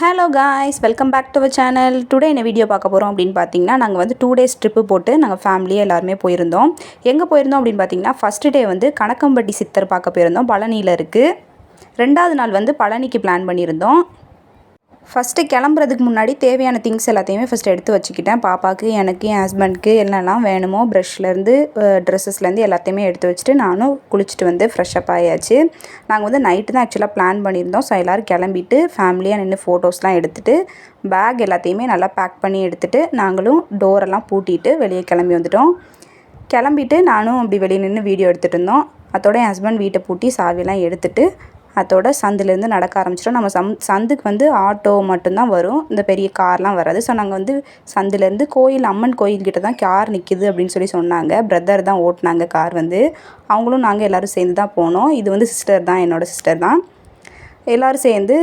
Hello guys welcome back to our channel today என்ன video பார்க்க போகிறோம் அப்படின்னு பார்த்தீங்கன்னா நாங்கள் வந்து டூ டேஸ் ட்ரிப்பு போட்டு நாங்கள் ஃபேமிலியாக எல்லாருமே போயிருந்தோம். எங்கே போயிருந்தோம் அப்படின்னு பார்த்தீங்கன்னா ஃபஸ்ட்டு டே வந்து கணக்கம்பட்டி சித்தர் பார்க்க போயிருந்தோம். பழனியில் இருக்குது ரெண்டாவது நாள் வந்து பழனிக்கு பிளான் பண்ணியிருந்தோம். ஃபஸ்ட்டு கிளம்புறதுக்கு முன்னாடி தேவையான திங்ஸ் எல்லாத்தையுமே ஃபஸ்ட்டு எடுத்து வச்சுக்கிட்டேன். பாப்பாவுக்கு எனக்கு என் ஹஸ்பண்ட்க்கு என்னெல்லாம் வேணுமோ ப்ரஷ்லேருந்து ட்ரெஸ்ஸஸ்லேருந்து எல்லாத்தையுமே எடுத்து வச்சுட்டு நானும் குளிச்சுட்டு வந்து ஃப்ரெஷ்அப் ஆயாச்சு. நாங்கள் வந்து நைட்டு தான் ஆக்சுவலாக பிளான் பண்ணியிருந்தோம். ஸோ எல்லோரும் கிளம்பிட்டு ஃபேமிலியாக நின்று ஃபோட்டோஸ்லாம் எடுத்துகிட்டு பேக் எல்லாத்தையுமே நல்லா பேக் பண்ணி எடுத்துகிட்டு நாங்களும் டோரெல்லாம் பூட்டிட்டு வெளியே கிளம்பி வந்துட்டோம். கிளம்பிட்டு நானும் அப்படி வெளியே நின்று வீடியோ எடுத்துகிட்டு இருந்தோம். அதோட என் ஹஸ்பண்ட் வீட்டை பூட்டி சாவிலாம் எடுத்துகிட்டு அதோட சந்துலேருந்து நடக்க ஆரம்பிச்சிட்டோம் நம்ம சம் சந்துக்கு வந்து ஆட்டோ மட்டும்தான் வரும். இந்த பெரிய கார்லாம் வராது. ஸோ நாங்கள் வந்து சந்துலேருந்து கோயில் அம்மன் கோயில்கிட்ட தான் கார் நிற்கிது அப்படின்னு சொல்லி சொன்னாங்க. பிரதர் தான் ஓட்டினாங்க கார் வந்து. அவங்களும் நாங்கள் எல்லோரும் சேர்ந்து தான் போனோம். இது வந்து சிஸ்டர் தான் என்னோடய சிஸ்டர் தான். எல்லோரும் சேர்ந்து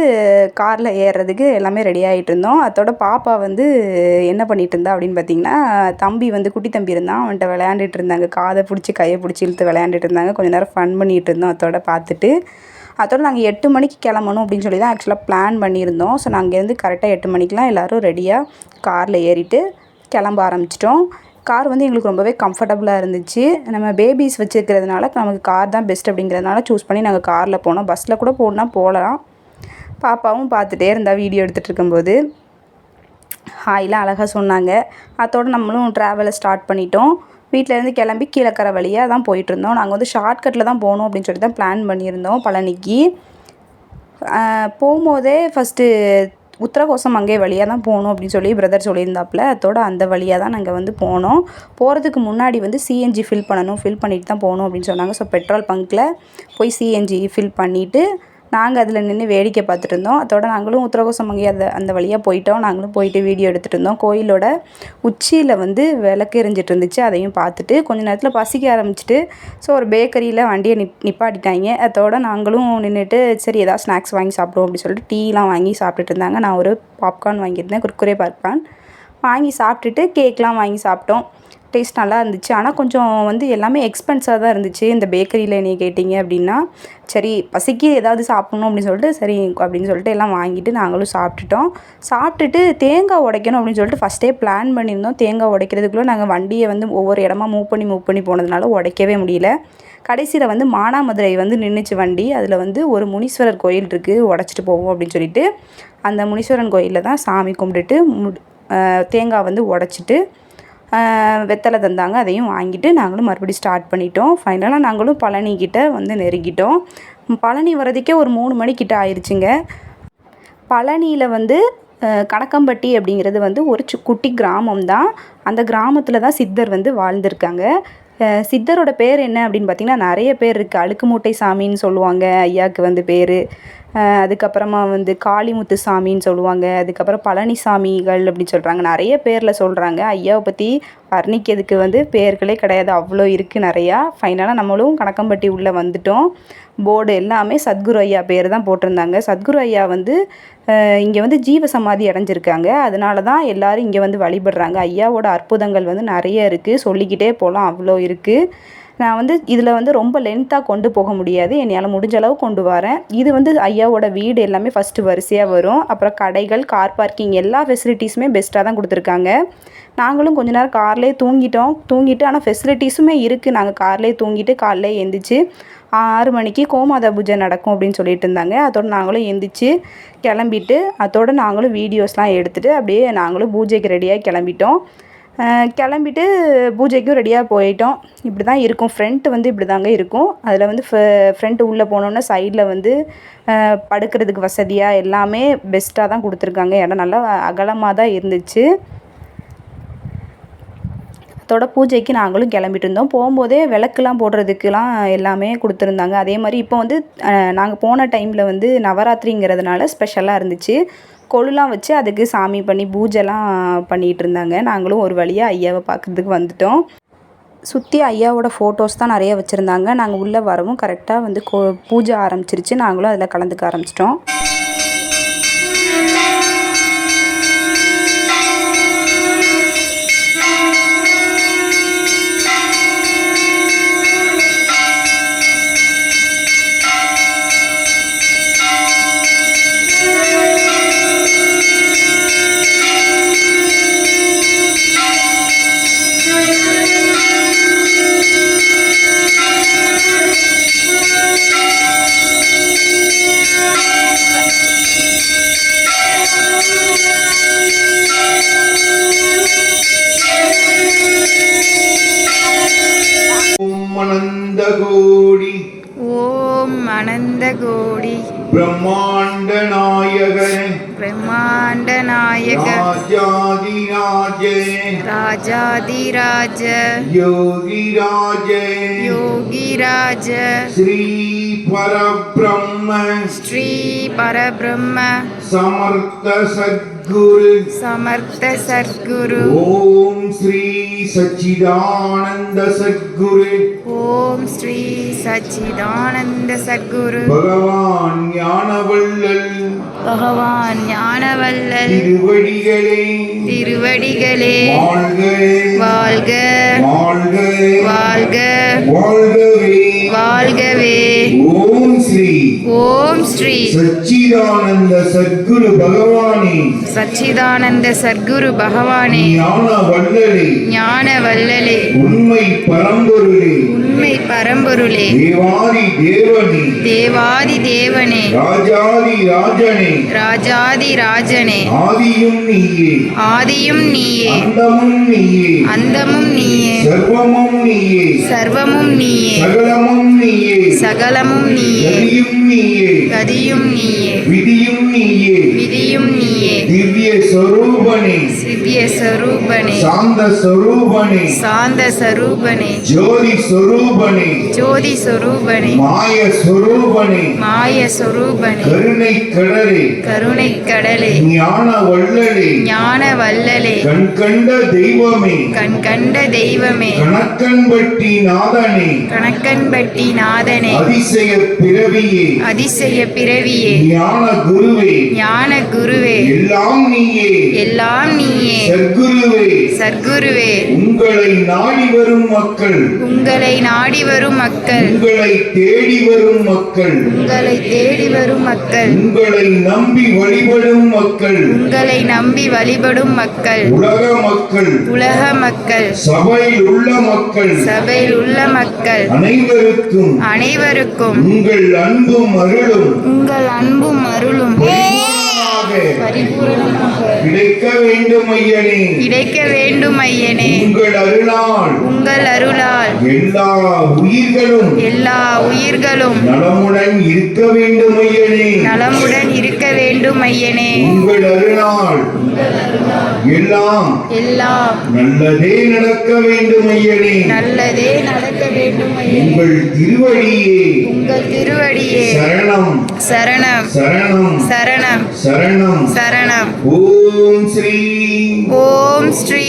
காரில் ஏறுறதுக்கு எல்லாமே ரெடி ஆகிட்டு இருந்தோம். அதோட பாப்பா வந்து என்ன பண்ணிகிட்டு இருந்தா அப்படின்னு பார்த்தீங்கன்னா தம்பி வந்து குட்டி தம்பி இருந்தான். அவன்கிட்ட விளையாண்டுட்டு இருந்தாங்க. காதை பிடிச்சி கையை பிடிச்சி இழுத்து விளையாண்டுட்டு இருந்தாங்க. கொஞ்சம் நேரம் ஃபன் பண்ணிகிட்டு இருந்தோம். அதோட பார்த்துட்டு அதோட நாங்கள் எட்டு மணிக்கு கிளம்பணும் அப்படின்னு சொல்லி தான் ஆக்சுவலாக பிளான் பண்ணியிருந்தோம். ஸோ நாங்கள் இருந்து கரெக்டாக எட்டு மணிக்கெலாம் எல்லோரும் ரெடியாக காரில் ஏறிட்டு கிளம்ப ஆரம்பிச்சிட்டோம். கார் வந்து எங்களுக்கு ரொம்பவே கம்ஃபர்டபுளாக இருந்துச்சு. நம்ம பேபிஸ் வச்சுருக்கிறதுனால நமக்கு கார் தான் பெஸ்ட் அப்படிங்கிறதுனால சூஸ் பண்ணி நாங்கள் காரில் போனோம். பஸ்ஸில் கூட போனால் போகலாம். பாப்பாவும் பார்த்துட்டே இருந்தால் வீடியோ எடுத்துகிட்டு இருக்கும்போது. ஹாய்லாம் அழகாக சொன்னாங்க. அதோடு நம்மளும் ட்ராவலை ஸ்டார்ட் பண்ணிட்டோம். வீட்டிலேருந்து கிளம்பி கீழக்கரை வழியாக தான் போயிட்டுருந்தோம். நாங்கள் வந்து ஷார்ட்கட்டில் தான் போகணும் அப்படின்னு சொல்லி தான் பிளான் பண்ணியிருந்தோம் பழனிக்கு. போகும்போதே ஃபஸ்ட்டு உத்தரகோசம் அங்கே வழியாக தான் போகணும் அப்படின்னு சொல்லி பிரதர் சொல்லியிருந்தாப்புல. அதோட அந்த வழியாக தான் நாங்கள் வந்து போனோம். போகிறதுக்கு முன்னாடி வந்து சிஎன்ஜி ஃபில் பண்ணணும் ஃபில் பண்ணிட்டு தான் போகணும் அப்படின்னு சொன்னாங்க. ஸோ பெட்ரோல் பங்க்கில் போய் சிஎன்ஜி ஃபில் பண்ணிவிட்டு நாங்கள் அதில் நின்று வேடிக்கை பார்த்துட்டு இருந்தோம் அதோட நாங்களும் உத்தரகோசமங்கி அந்த அந்த வழியாக போயிட்டோம். நாங்களும் போயிட்டு வீடியோ எடுத்துகிட்டு இருந்தோம் கோயிலோட உச்சியில் வந்து விளக்கு எரிஞ்சிட்டு இருந்துச்சு அதையும் பார்த்துட்டு கொஞ்ச நேரத்தில் பசிக்க ஆரம்பிச்சிட்டு ஸோ ஒரு பேக்கரியில் வண்டியை நிப் நிப்பாட்டிட்டாங்க. அதோட நாங்களும் நின்றுட்டு சரி ஏதாவது ஸ்நாக்ஸ் வாங்கி சாப்பிடுவோம் அப்படின்னு சொல்லிட்டு டீலாம் வாங்கி சாப்பிட்டுட்டு இருந்தாங்க. நான் ஒரு பாப்கார்ன் வாங்கியிருந்தேன். குர்குரே பாப்கார்ன் வாங்கி சாப்பிட்டுட்டு கேக்லாம் வாங்கி சாப்பிட்டோம். டேஸ்ட் நல்லா இருந்துச்சு. ஆனால் கொஞ்சம் வந்து எல்லாமே எக்ஸ்பென்ஸாக தான் இருந்துச்சு. இந்த பேக்கரியில் என்னை கேட்டிங்க அப்படின்னா சரி பசிக்கு ஏதாவது சாப்பிட்ணும் அப்படின்னு சொல்லிட்டு சரி அப்படின்னு சொல்லிட்டு எல்லாம் வாங்கிட்டு நாங்களும் சாப்பிட்டுட்டோம். சாப்பிட்டுட்டு தேங்காய் உடைக்கணும் அப்படின்னு சொல்லிட்டு ஃபஸ்ட்டே பிளான் பண்ணியிருந்தோம். தேங்காய் உடைக்கிறதுக்குள்ளே நாங்கள் வண்டியை வந்து ஒவ்வொரு இடமா மூவ் பண்ணி மூவ் பண்ணி போனதுனால உடைக்கவே முடியல. கடைசியில் வந்து மானாமதுரை வந்து நின்றுச்சு வண்டி. அதில் வந்து ஒரு முனீஸ்வரர் கோயில் இருக்குது உடச்சிட்டு போவோம் அப்படின்னு சொல்லிட்டு அந்த முனீஸ்வரன் கோயிலில் தான் சாமி கும்பிட்டுட்டு மு தேங்காய் வந்து உடச்சிட்டு வெத்தலை தந்தாங்க. அதையும் வாங்கிட்டு நாங்களும் மறுபடியும் ஸ்டார்ட் பண்ணிட்டோம். ஃபைனலாக நாங்களும் பழனிக்கிட்ட வந்து நெருங்கிட்டோம். பழனி வரதுக்கே ஒரு மூணு மணிக்கிட்ட ஆயிடுச்சுங்க பழனியில் வந்து கணக்கம்பட்டி அப்படிங்கிறது வந்து ஒரு சு குட்டி கிராமம் தான். அந்த கிராமத்தில் தான் சித்தர் வந்து வாழ்ந்திருக்காங்க. சித்தரோட பேர் என்ன அப்படின்னு பார்த்திங்கன்னா நிறைய பேர் இருக்குது அழுக்கு மூட்டை சாமின்னு சொல்லுவாங்க. ஐயாவுக்கு வந்து பேர். அதுக்கப்புறமா வந்து காளிமுத்து சாமின்னு சொல்லுவாங்க. அதுக்கப்புறம் பழனிசாமிகள் அப்படின்னு சொல்கிறாங்க நிறைய பேரில் சொல்கிறாங்க ஐயாவை பற்றி வர்ணிக்கிறதுக்கு வந்து பேர்களே கிடையாது. அவ்வளோ இருக்குது நிறையா. ஃபைனலாக நம்மளும் கணக்கம்பட்டி உள்ளே வந்துட்டோம். போர்டு எல்லாமே சத்குரு ஐயா பேர் தான் போட்டிருந்தாங்க. சத்குரு ஐயா வந்து இங்கே வந்து ஜீவ சமாதி அடைஞ்சிருக்காங்க. அதனால தான் எல்லோரும் இங்கே வந்து வழிபடுறாங்க. ஐயாவோட அற்புதங்கள் வந்து நிறைய இருக்குது சொல்லிக்கிட்டே போகலாம் அவ்வளோ இருக்குது நான் வந்து இதில் வந்து ரொம்ப லென்த்தாக கொண்டு போக முடியாது. என்னால் முடிஞ்ச அளவு கொண்டு வரேன். இது வந்து ஐயாவோட வீடு எல்லாமே ஃபஸ்ட்டு வரிசையாக வரும். அப்புறம் கடைகள் கார் பார்க்கிங் எல்லா ஃபெசிலிட்டிஸுமே பெஸ்ட்டாக தான் கொடுத்துருக்காங்க. நாங்களும் கொஞ்ச நேரம் கார்லேயே தூங்கிட்டோம். தூங்கிட்டு ஆனால் ஃபெசிலிட்டிஸுமே இருக்குது நாங்கள் கார்லேயே தூங்கிட்டு காலையில் எழுந்திரிச்சு ஆறு மணிக்கு கோமாதா பூஜை நடக்கும் அப்படின்னு சொல்லிட்டு இருந்தாங்க. அதோடு நாங்களும் எந்திரிச்சு கிளம்பிட்டு அதோடு நாங்களும் வீடியோஸ்லாம் எடுத்துகிட்டு அப்படியே நாங்களும் பூஜைக்கு ரெடியாக கிளம்பிட்டோம். கிளம்பிட்டு பூஜைக்கும் ரெடியாக போயிட்டோம். இப்படி தான் இருக்கும். ஃப்ரண்ட்டு வந்து இப்படி தாங்க இருக்கும். அதில் வந்து ஃப்ரண்ட்டு உள்ளே போனோன்னே சைடில் வந்து படுக்கிறதுக்கு வசதியாக எல்லாமே பெஸ்ட்டாக தான் கொடுத்துருக்காங்க. இடம் நல்லா அகலமாக தான் இருந்துச்சு. அதோட பூஜைக்கு நாங்களும் கிளம்பிட்டு இருந்தோம் போகும்போதே விளக்குலாம் போடுறதுக்குலாம் எல்லாமே கொடுத்துருந்தாங்க. அதே மாதிரி இப்போ வந்து நாங்கள் போன டைமில் வந்து நவராத்திரிங்கிறதுனால ஸ்பெஷலாக இருந்துச்சு. கொழுலாம் வச்சு அதுக்கு சாமி பண்ணி பூஜைலாம் பண்ணிகிட்டு இருந்தாங்க நாங்களும் ஒரு வழியாக ஐயாவை பார்க்குறதுக்கு வந்துட்டோம். சுற்றி ஐயாவோட ஃபோட்டோஸ் தான் நிறைய வச்சுருந்தாங்க. நாங்கள் உள்ளே வரவும் கரெக்டாக வந்து கோ பூஜை ஆரம்பிச்சிருச்சு. நாங்களும் அதில் கலந்துக்க ஆரம்பிச்சிட்டோம். பிரம்மாண்ட நாயகனே பிரம்மாண்ட நாயக ராஜாதிராஜே. ராஜாதிராஜ. யோகிராஜே. யோகிராஜ. ஸ்ரீ பரபிரம்ம ஸ்ரீ பரபிரம்ம సమర్థ సద్గురు సమర్థ సద్గురు ఓం శ్రీ సచ్చిదానంద సద్గురు ఓం శ్రీ సచ్చిదానంద సద్గురు భగవాన్ ஞானவள்ளல். பகவான் ஞானவள்ளல். திருவடிகளே. திருவடிகளே. வாழ்க. வாழ்க. வாழ்க. வாழ்க. வாழ்கவே. வாழ்கவே. ஓம் ಶ್ರೀ ಓಂ ಶ್ರೀ ಸಚ್ಚಿದಾನಂದ ಸದ್ಗುರು ಭಗವಾನಿ சச்சிதானந்த சர்க்குரு பகவானே. ஞான வல்லலே ஞான வல்லலே உண்மை பரம்பொருளே. உண்மை பரம்பொருளே. தேவாதி தேவனே. தேவாதி தேவனே. ராஜாதி ராஜனே. ராஜாதி ராஜனே. ஆதியும் நீயே. ஆதியும் நீயே. அந்தமும் நீயே. அந்தமும் நீயே. சர்வமும் நீயே. சர்வமும் நீயே. சகலமும் நீயே. சகலமும் நீயே. கதியும் நீயே. கதியும் நீயே. விதியும் நீயே. திவ்ய சாந்த சரூபனே ஜோதி சொரூபனே ஜோதி சொரூபனே மாய சொரூபனே மாய சொரூபனே கருணை கடலே. கருணை கடலே. ஞான வள்ளலே ஞான வல்லலே கண் கண்ட தெய்வமே. கண் கண்ட தெய்வமே கணக்கன்பட்டி நாதனே கணக்கன்பட்டி நாதனே. அதிசய பிறவியே. அதிசய பிறவியே. ஞான குருவே ஞான குருவே எல்லாம் நீயே. எல்லாம் நீயே சத்குருவே சத்குருவே. உங்களை நாடி வரும் மக்கள். உங்களை நாடி வரும் மக்கள். உங்களை தேடி வரும் மக்கள். உங்களை தேடி வரும் மக்கள். உங்களை நம்பி வழிபடும் மக்கள். உங்களை நம்பி வழிபடும் மக்கள். உலக மக்கள். உலக மக்கள். சபையில் உள்ள மக்கள். சபையில் உள்ள மக்கள். அனைவருக்கும். அனைவருக்கும். உங்கள் அன்பும் அருளும். உங்கள் அன்பும் அருளும். பரிபூரணமாக. கிடைக்க வேண்டும் ஐயனே. கிடைக்க வேண்டும் ஐயனே. உங்கள் அருளால். உங்கள் அருளால். எல்லா உயிர்களும் எல்லா உயிர்களும் நலமுடன் இருக்க வேண்டும் ஐயனே. நலமுடன் இருக்க வேண்டும் ஐயனே. உங்கள் அருளால். எல்லாம் எல்லாம் நல்லதே நடக்க வேண்டும் ஐயனே. நல்லதே நடக்க உங்கள் திருவடியே உங்கள் திருவடியே சரணம். சரணம். சரணம். சரணம். சரணம். சரணம். ஓம் ஸ்ரீ ஓம் ஸ்ரீ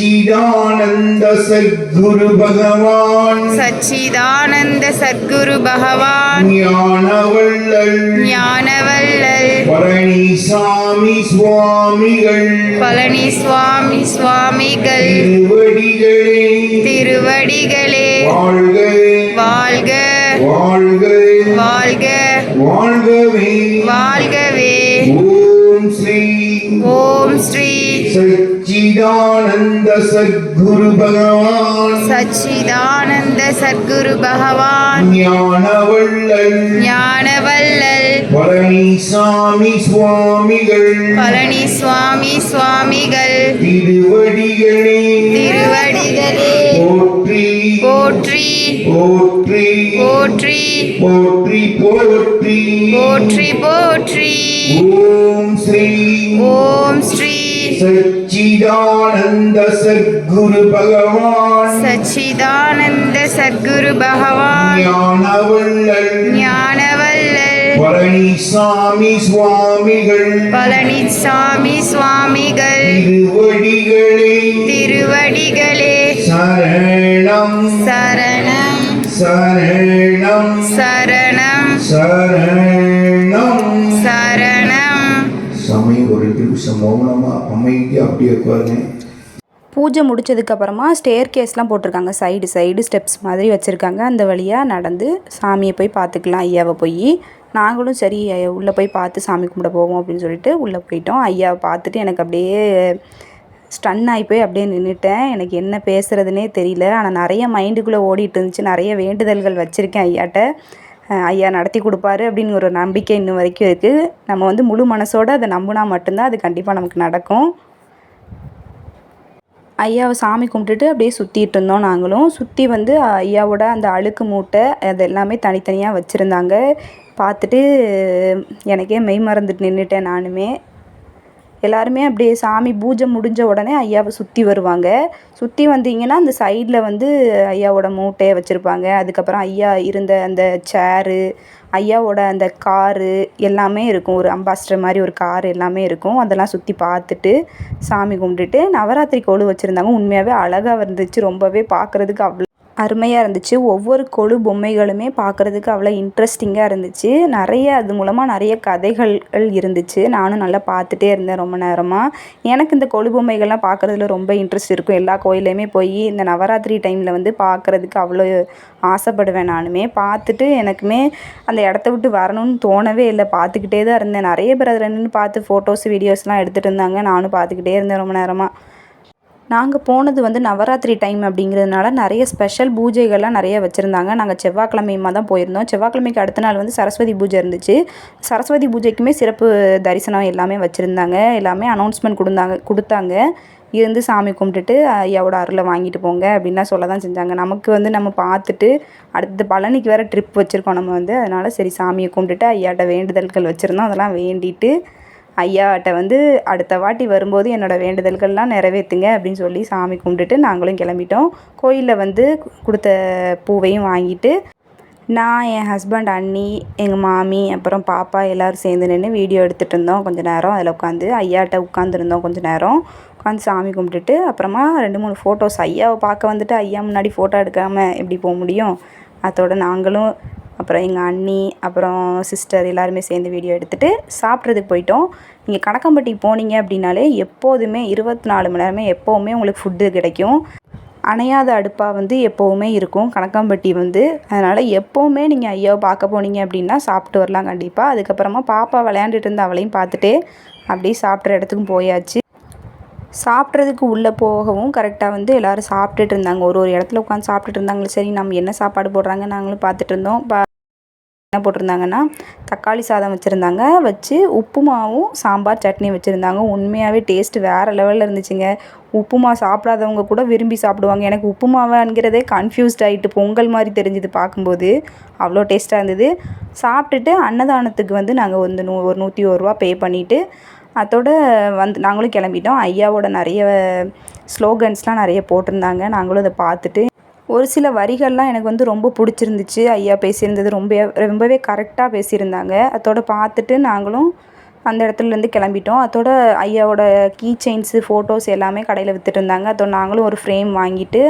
சச்சிதானந்த சத்குரு பகவான். சச்சிதானந்த சத்குரு பகவான். ஞானவள்ளல். ஞானவல்லல் பழனிசாமி சுவாமிகள். பழனி சுவாமி சுவாமிகள். திருவடிகளே. திருவடிகளே. வாழ்க. வாழ்க. வாழ்க. வாழ்க. வாழ்கவே. வாழ்கவே. ஓம் ஸ்ரீ. ஓம் ஸ்ரீ. सच्चिदानंद सद्गुरु भगवान सच्चिदानंद सद्गुरु भगवान ஞானவள்ளல். ஞானவள்ளல். பழனிசாமி சுவாமிகள். பழனிசாமி சுவாமிகள். திருவடிகளே. திருவடிகளே. போற்றி போற்றி போற்றி போற்றி போற்றி. போற்றி போற்றி. ஓம் ஸ்ரீ ஓம் ஸ்ரீ சச்சிதானந்த சத்குரு பகவான். சச்சிதானந்த சத்குரு பகவான். ஞானவள்ளல் ஞானவள்ளல் பழனிசாமி சுவாமிகள். பழனிசாமி சுவாமிகள். திருவடிகளே. திருவடிகளே. சரணம். சரணம். சரணம். சரணம். சரணம். சரணம். சமயம் ஒரு நிமிஷம் மௌனமா அமைதியா அப்படியே உட்காருங்க. பூஜை முடிச்சதுக்கப்புறமா ஸ்டேர் கேஸ்லாம் போட்டிருக்காங்க. சைடு சைடு ஸ்டெப்ஸ் மாதிரி வச்சுருக்காங்க. அந்த வழியாக நடந்து சாமியை போய் பார்த்துக்கலாம். ஐயாவை போய். நாங்களும் சரி உள்ளே போய் பார்த்து சாமி கும்பிட போவோம் அப்படின்னு சொல்லிட்டு உள்ளே போயிட்டோம். ஐயாவை பார்த்துட்டு எனக்கு அப்படியே ஸ்டன் ஆகி போய் அப்படியே நின்றுட்டேன் எனக்கு என்ன பேசுகிறதுனே தெரியல. ஆனால் நிறைய மைண்டுக்குள்ளே ஓடிட்டு இருந்துச்சு. நிறைய வேண்டுதல்கள் வச்சுருக்கேன் ஐயாட்ட. ஐயா நடத்தி கொடுப்பாரு அப்படின்னு ஒரு நம்பிக்கை இன்னும் வரைக்கும் இருக்குது நம்ம வந்து முழு மனசோடு அதை நம்பினா மட்டும்தான் அது கண்டிப்பாக நமக்கு நடக்கும். ஐயாவை சாமி கும்பிட்டுட்டு அப்படியே சுற்றிட்டு இருந்தோம் நாங்களும். சுற்றி வந்து ஐயாவோட அந்த அழுக்கு மூட்டை அது எல்லாமே தனித்தனியாக வச்சுருந்தாங்க. பார்த்துட்டு எனக்கே மெய் மறந்துட்டு நின்றுட்டேன் நானுமே. எல்லாருமே அப்படியே சாமி பூஜை முடிஞ்ச உடனே ஐயாவை சுற்றி வருவாங்க. சுற்றி வந்தீங்கன்னா அந்த சைடில் வந்து ஐயாவோட மூட்டையை வச்சுருப்பாங்க. அதுக்கப்புறம் ஐயா இருந்த அந்த சேரு ஐயாவோட அந்த காரு எல்லாமே இருக்கும். ஒரு அம்பாஸ்டர் மாதிரி ஒரு கார் எல்லாமே இருக்கும். அதெல்லாம் சுற்றி பார்த்துட்டு சாமி கும்பிட்டுட்டு நவராத்திரி கொலு வச்சுருந்தாங்க. உண்மையாகவே அழகாக இருந்துச்சு. ரொம்பவே பார்க்குறதுக்கு அவ்வளோ அருமையாக இருந்துச்சு. ஒவ்வொரு கொலு பொம்மைகளுமே பார்க்குறதுக்கு அவ்வளோ இன்ட்ரெஸ்டிங்காக இருந்துச்சு. நிறைய அது மூலமாக நிறைய கதைகள் இருந்துச்சு. நானும் நல்லா பார்த்துட்டே இருந்தேன் ரொம்ப நேரமாக எனக்கு இந்த கொலு பொம்மைகள்லாம் பார்க்குறதுல ரொம்ப இன்ட்ரெஸ்ட் இருக்கும். எல்லா கோயிலையுமே போய் இந்த நவராத்திரி டைமில் வந்து பார்க்குறதுக்கு அவ்வளோ ஆசைப்படுவேன் நானுமே. பார்த்துட்டு எனக்குமே அந்த இடத்த விட்டு வரணும்னு தோணவே இல்லை. பார்த்துக்கிட்டே தான் இருந்தேன். நிறைய பேர் அதில் நின்று பார்த்து ஃபோட்டோஸ் வீடியோஸ்லாம் எடுத்துகிட்டு இருந்தாங்க. நானும் பார்த்துக்கிட்டே இருந்தேன் ரொம்ப நேரமாக நாங்கள் போனது வந்து நவராத்திரி டைம் அப்படிங்கிறதுனால நிறைய ஸ்பெஷல் பூஜைகள்லாம் நிறைய வச்சுருந்தாங்க. நாங்கள் செவ்வாய்க்கிழமையுமா தான் போயிருந்தோம். செவ்வாய்க்கிழமைக்கு அடுத்த நாள் வந்து சரஸ்வதி பூஜை இருந்துச்சு. சரஸ்வதி பூஜைக்குமே சிறப்பு தரிசனம் எல்லாமே வச்சுருந்தாங்க. எல்லாமே அனௌன்ஸ்மெண்ட் கொடுந்தாங்க கொடுத்தாங்க. இருந்து சாமி கும்பிட்டுட்டு ஐயாவோட அருளை வாங்கிட்டு போங்க அப்படின்லாம் சொல்ல தான் செஞ்சாங்க. நமக்கு வந்து நம்ம பார்த்துட்டு அடுத்து பழனிக்கு வேறு ட்ரிப் வச்சுருக்கோம் நம்ம வந்து. அதனால் சரி சாமியை கும்பிட்டுட்டு ஐயாட்ட வேண்டுதல்கள் வச்சுருந்தோம். அதெல்லாம் வேண்டிட்டு ஐயாட்ட வந்து அடுத்த வாட்டி வரும்போது என்னோடய வேண்டுதல்கள்லாம் நிறைவேற்றுங்க அப்படின்னு சொல்லி சாமி கும்பிட்டுட்டு நாங்களும் கிளம்பிட்டோம். கோயிலில் வந்து கொடுத்த பூவையும் வாங்கிட்டு நான் என் ஹஸ்பண்ட் அண்ணி எங்கள் மாமி அப்புறம் பாப்பா எல்லோரும் சேர்ந்து நின்று வீடியோ எடுத்துகிட்டு இருந்தோம் கொஞ்சம் நேரம். அதில் உட்காந்து ஐயாட்ட உட்காந்துருந்தோம் கொஞ்சம் நேரம். உட்காந்து சாமி கும்பிட்டுட்டு அப்புறமா ரெண்டு மூணு ஃபோட்டோஸ் ஐயாவை பார்க்க வந்துட்டு ஐயா முன்னாடி ஃபோட்டோ எடுக்காமல் எப்படி போக முடியும்? அதோட நாங்களும் அப்புறம் எங்கள் அண்ணி அப்புறம் சிஸ்டர் எல்லாருமே சேர்ந்து வீடியோ எடுத்துகிட்டு சாப்பிட்றதுக்கு போயிட்டோம். நீங்கள் கணக்கம்பட்டி போனீங்க அப்படின்னாலே எப்போதுமே இருபத்தி நாலு மணி நேரமே எப்போவுமே உங்களுக்கு ஃபுட்டு கிடைக்கும். அணையாத அடுப்பாக வந்து எப்போவுமே இருக்கும். கணக்கம்பட்டி வந்து. அதனால் எப்போவுமே நீங்கள் ஐயாவை பார்க்க போனீங்க அப்படின்னா சாப்பிட்டு வரலாம் கண்டிப்பாக அதுக்கப்புறமா பாப்பா விளையாண்டுட்டு இருந்த அவளையும் பார்த்துட்டு அப்படியே சாப்பிட்ற இடத்துக்கும் போயாச்சு. சாப்பிட்றதுக்கு உள்ளே போகவும் கரெக்டாக வந்து எல்லோரும் சாப்பிட்டுட்டு இருந்தாங்க. ஒரு ஒரு இடத்துல உட்காந்து சாப்பிட்டுட்டு இருந்தாங்களே சரி நம்ம என்ன சாப்பாடு போடுறாங்க நாங்களும் பார்த்துட்டு இருந்தோம். பா என்ன போட்டிருந்தாங்கன்னா தக்காளி சாதம் வச்சுருந்தாங்க. வச்சு உப்புமாவும் சாம்பார் சட்னி வச்சுருந்தாங்க. உண்மையாகவே டேஸ்ட்டு வேறு லெவலில் இருந்துச்சுங்க. உப்புமா சாப்பிடாதவங்க கூட விரும்பி சாப்பிடுவாங்க. எனக்கு உப்புமாவாங்கிறதே கன்ஃபியூஸ்ட் ஆகிட்டு பொங்கல் மாதிரி தெரிஞ்சுது பார்க்கும்போது. அவ்வளோ டேஸ்ட்டாக இருந்தது. சாப்பிட்டுட்டு அன்னதானத்துக்கு வந்து நாங்கள் வந்து நூ ஒரு நூற்றி ஒரு ரூபா பே பண்ணிவிட்டு அதோட வந்து நாங்களும் கிளம்பிட்டோம். ஐயாவோட நிறைய ஸ்லோகன்ஸ்லாம் நிறைய போட்டிருந்தாங்க. நாங்களும் அதை பார்த்துட்டு ஒரு சில வரிகள்லாம் எனக்கு வந்து ரொம்ப பிடிச்சிருந்துச்சு. ஐயா பேசியிருந்தது ரொம்ப ரொம்பவே கரெக்டாக பேசியிருந்தாங்க. அதோட பார்த்துட்டு நாங்களும் அந்த இடத்துலேருந்து கிளம்பிட்டோம். அதோட ஐயாவோட கீ செயின்ஸு ஃபோட்டோஸ் எல்லாமே கடையில் விற்றுட்டு இருந்தாங்க அதோட நாங்களும் ஒரு ஃப்ரேம் வாங்கிட்டு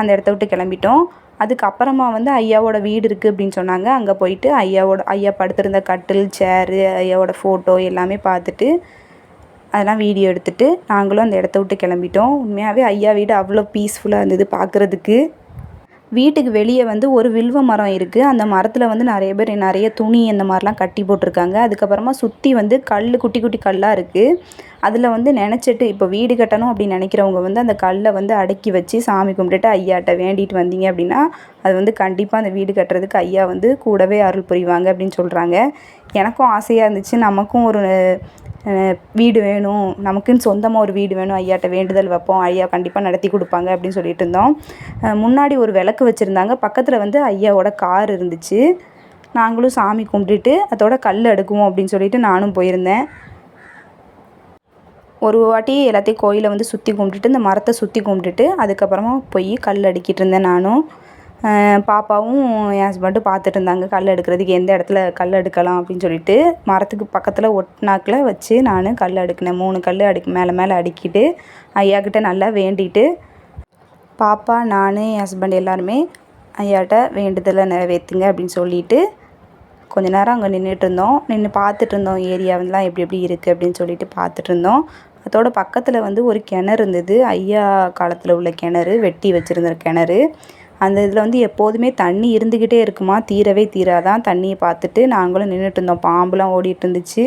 அந்த இடத்த விட்டு கிளம்பிட்டோம். அதுக்கப்புறமா வந்து ஐயாவோட வீடு இருக்குது அப்படின்னு சொன்னாங்க. அங்கே போயிட்டு ஐயாவோட ஐயா படுத்திருந்த கட்டில் சேரு ஐயாவோட ஃபோட்டோ எல்லாமே பார்த்துட்டு அதெல்லாம் வீடியோ எடுத்துகிட்டு நாங்களும் அந்த இடத்த விட்டு கிளம்பிட்டோம். உண்மையாகவே ஐயா வீடு அவ்வளோ பீஸ்ஃபுல்லாக இருந்தது பார்க்குறதுக்கு வீட்டுக்கு வெளியே வந்து ஒரு வில்வ மரம் இருக்குது அந்த மரத்தில் வந்து நிறைய பேர் நிறைய துணி இந்த மாதிரிலாம் கட்டி போட்டிருக்காங்க. அதுக்கப்புறமா சுற்றி வந்து கல் குட்டி குட்டி கல்லாக இருக்குது அதில் வந்து நினச்சிட்டு இப்போ வீடு கட்டணும் அப்படின்னு நினைக்கிறவங்க வந்து அந்த கல்லை வந்து அடக்கி வச்சு சாமி கும்பிட்டுட்டு ஐயாட்ட வேண்டிட்டு வந்தீங்க அப்படின்னா அது வந்து கண்டிப்பாக அந்த வீடு கட்டுறதுக்கு ஐயா வந்து கூடவே அருள் புரிவாங்க அப்படின்னு சொல்கிறாங்க எனக்கும் ஆசையாக இருந்துச்சு. நமக்கும் ஒரு வீடு வேணும். நமக்குன்னு சொந்தமாக ஒரு வீடு வேணும். ஐயாட்ட வேண்டுதல் வைப்போம். ஐயா கண்டிப்பாக நடத்தி கொடுப்பாங்க அப்படின்னு சொல்லிட்டு இருந்தோம். முன்னாடி ஒரு விளக்கு வச்சுருந்தாங்க. பக்கத்தில் வந்து ஐயாவோட கார் இருந்துச்சு. நாங்களும் சாமி கும்பிட்டுட்டு அதோட கல் அடுக்குவோம் அப்படின்னு சொல்லிட்டு நானும் போயிருந்தேன். ஒரு வாட்டி எல்லாத்தையும் கோயிலை வந்து சுற்றி கும்பிட்டுட்டு இந்த மரத்தை சுற்றி கும்பிட்டுட்டு அதுக்கப்புறமா போய் கல் அடுக்கிட்டு இருந்தேன் நானும். பாப்பாவும் என் ஹஸ்பண்டும் பார்த்துட்டு இருந்தாங்க. கல் எடுக்கிறதுக்கு எந்த இடத்துல கல் எடுக்கலாம் அப்படின்னு சொல்லிட்டு மரத்துக்கு பக்கத்தில் ஒட்டினாக்கில் வச்சு நான் கல் அடுக்கினேன் மூணு கல் அடுக்கி மேலே மேலே அடுக்கிட்டு ஐயாக்கிட்ட நல்லா வேண்டிட்டு பாப்பா நான் என் ஹஸ்பண்ட் எல்லாருமே ஐயாட்ட வேண்டுதலை நிறைவேற்றுங்க அப்படின்னு சொல்லிட்டு கொஞ்ச நேரம் அங்கே நின்றுட்டு இருந்தோம். நின்று பார்த்துட்டு இருந்தோம் ஏரியாவெலாம் எப்படி எப்படி இருக்குது அப்படின்னு சொல்லிட்டு பார்த்துட்டு இருந்தோம். அதோட பக்கத்தில் வந்து ஒரு கிணறு இருந்தது. ஐயா காலத்தில் உள்ள கிணறு வெட்டி வச்சுருந்த கிணறு. அந்த இதில் வந்து எப்போதுமே தண்ணி இருந்துக்கிட்டே இருக்குமா? தீரவே தீராதான் தண்ணியை பார்த்துட்டு நாங்களும் நின்றுட்டு இருந்தோம் பாம்புலாம் ஓடிட்டு இருந்துச்சு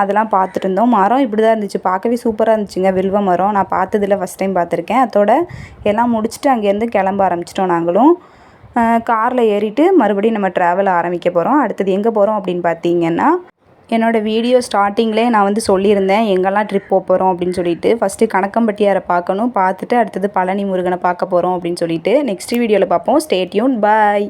அதெல்லாம் பார்த்துட்டு இருந்தோம் மரம் இப்படி தான் இருந்துச்சு. பார்க்கவே சூப்பராக இருந்துச்சுங்க. வில்வ மரம். நான் பார்த்ததில் ஃபஸ்ட் டைம் பார்த்துருக்கேன். அதோட எல்லாம் முடிச்சுட்டு அங்கேருந்து கிளம்ப ஆரம்பிச்சிட்டோம் நாங்களும். காரில் ஏறிட்டு மறுபடியும் நம்ம ட்ராவல் ஆரம்பிக்க போகிறோம் அடுத்தது எங்கே போகிறோம் அப்படின்னு பார்த்தீங்கன்னா என்னோடய வீடியோ ஸ்டார்டிங்லே நான் வந்து சொல்லியிருந்தேன் எங்கெல்லாம் ட்ரிப் போக போகிறோம் அப்படின்னு சொல்லிட்டு. ஃபஸ்ட்டு கணக்கம்பட்டியாரை பார்க்கணும் பார்த்துட்டு அடுத்தது பழனி முருகனை பார்க்க போகிறோம் அப்படின்னு சொல்லிட்டு. நெக்ஸ்ட் வீடியோவில் பார்ப்போம். ஸ்டேட்யூன் பாய்